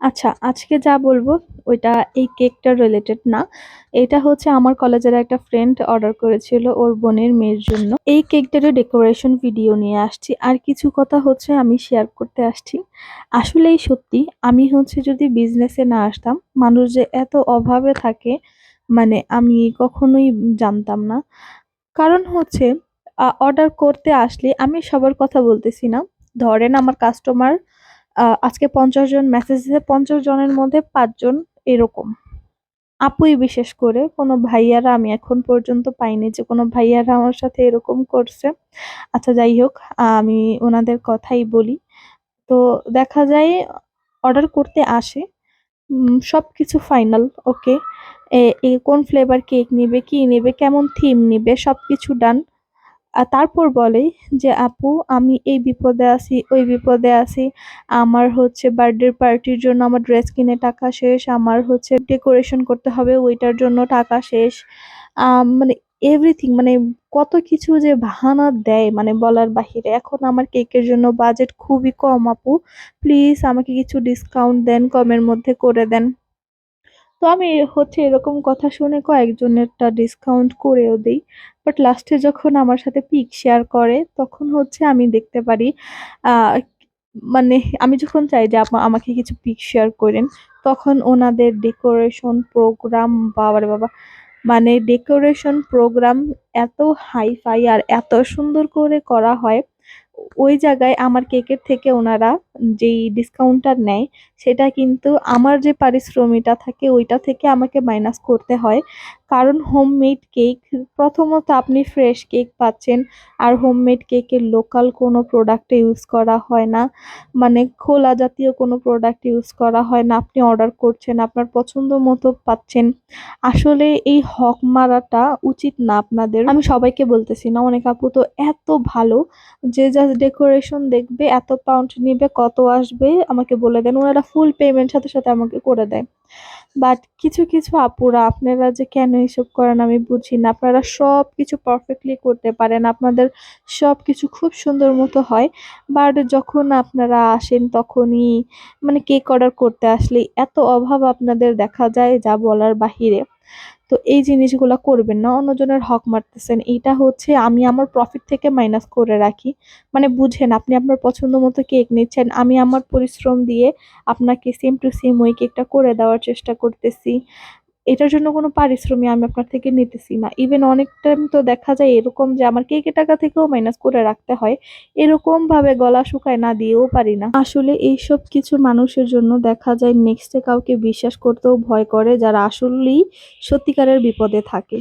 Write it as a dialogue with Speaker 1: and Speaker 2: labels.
Speaker 1: আচ্ছা, আজকে যা বলব ওইটা এই কেকটার রিলেটেড না। এটা হচ্ছে আমার কলেজের একটা ফ্রেন্ড অর্ডার করেছিল ওর বোনের মেয়ের জন্য। এই কেকটারও ডেকোরেশন ভিডিও নিয়ে আসছি। আর কিছু কথা হচ্ছে আমি শেয়ার করতে আসছি। আসলেই সত্যি আমি হচ্ছে যদি বিজনেসে না আসতাম, মানুষ যে এত অভাবে থাকে মানে আমি কখনোই জানতাম না। কারণ হচ্ছে অর্ডার করতে আসলে আমি সবার কথা বলতেছি না। ধরেন আমার কাস্টমার আজকে ৫০ জন মেসেজ দিছে ৫০ জনের মধ্যে পাঁচজন এরকম। আপুই বিশেষ করে কোনো ভাইয়ারা আমি এখন পর্যন্ত পাইনি যে কোনো ভাইয়ারা আমার সাথে এরকম করছে। আচ্ছা যাই হোক আমি ওনাদের কথাই বলি। তো দেখা যায় অর্ডার করতে আসে। সব কিছু ফাইনাল ওকে। এ কোন ফ্লেভার কেক নিবে, কি নিবে, কেমন থিম নিবে সব কিছু ডান। আর তারপর বলে যে, "আপু আমি এই বিপদে আছি, ওই বিপদে আছি। আমার হচ্ছে বার্থডে পার্টির জন্য আমার ড্রেস কিনে টাকা শেষ। আমার হচ্ছে ডেকোরেশন করতে হবে ওইটার জন্য টাকা শেষ।" মানে এভরিথিং মানে কত কিছু যে বাহানা দেয় মানে বলার বাহিরে। এখন আমার কেকের জন্য বাজেট খুবই কম আপু। প্লিজ আমাকে কিছু ডিসকাউন্ট দেন, কমের মধ্যে করে দেন। তো আমি হচ্ছে এরকম কথা শুনে কয়েকজনেরটা ডিসকাউন্ট করেও দিই বাট লাস্টে যখন আমার সাথে পিক শেয়ার করে তখন হচ্ছে আমি দেখতে পারি মানে আমি যখন চাই যে আমাকে কিছু পিক শেয়ার করেন তখন ওনাদের ডেকোরেশন প্রোগ্রাম বাবারে বাবা! মানে ডেকোরেশন প্রোগ্রাম এত হাই-ফাই আর এত সুন্দর করে করা হয়, ওই জায়গায় আমার কেকের থেকে ওনারা যেই ডিসকাউন্টটা নেয়, সেটা কিন্তু আমার যে পারিশ্রমিকটা থাকে ওইটা থেকে আমাকে মাইনাস করতে হয়। কারণ হোমমেড কেক প্রথমত আপনি ফ্রেশ কেক পাচ্ছেন। আর হোমমেড কেকের লোকাল কোনো প্রোডাক্ট ইউজ করা হয় না। মানে খোলা জাতীয় কোনো প্রোডাক্ট ইউজ করা হয় না। আপনি অর্ডার করছেন, আপনার পছন্দ মতো পাচ্ছেন। আসলে এই হক মারাটা উচিত না আপনাদের। আমি সবাইকে বলতেছি না, অনেক আপু তো এত ভালো যে জাস্ট ডেকোরেশন দেখবে, এত পাউন্ড নিবে, কত আসবে আমাকে বলে দেন। ওনারা ফুল পেমেন্ট সাথে, সাথে আমাকে করে দেয়। বাট কিছু, কিছু আপুরা আপনারা যে কেন এসব করেন আমি বুঝি না। আপনারা সব কিছু পারফেক্টলি করতে পারেন। আপনাদের সব কিছু খুব সুন্দর মতো হয়। বাট যখন আপনারা আসেন, তখনই মানে কেক অর্ডার করতে আসলেই এত অভাব আপনাদের দেখা যায় যা বলার বাহিরে। তো এই জিনিসগুলো করবেন না। অন্যজনের হক মারতেছেন। এইটা হচ্ছে আমি আমার প্রফিট থেকে মাইনাস করে রাখি। মানে বুঝেন, আপনি আপনার পছন্দ মতো কেক নিচ্ছেন। আমি আমার পরিশ্রম দিয়ে আপনাকে সেম টু সেম ওই কেকটা করে দেওয়ার চেষ্টা করতেছি। এটার জন্য কোনো পারিশ্রমিক আমি আপনার থেকে নিতেছি না। ইভেন অনেক টাইম তো দেখা যায় এরকম যে আমার কে কে টাকা থেকেও মাইনাস করে রাখতে হয়। এরকম ভাবে গলা শুকায় না দিয়েও পারি না। আসলে এইসব কিছু মানুষের জন্য দেখা যায় নেক্সটে কাউকে বিশ্বাস করতেও ভয় করে যারা আসলেই সত্যিকারের বিপদে থাকে।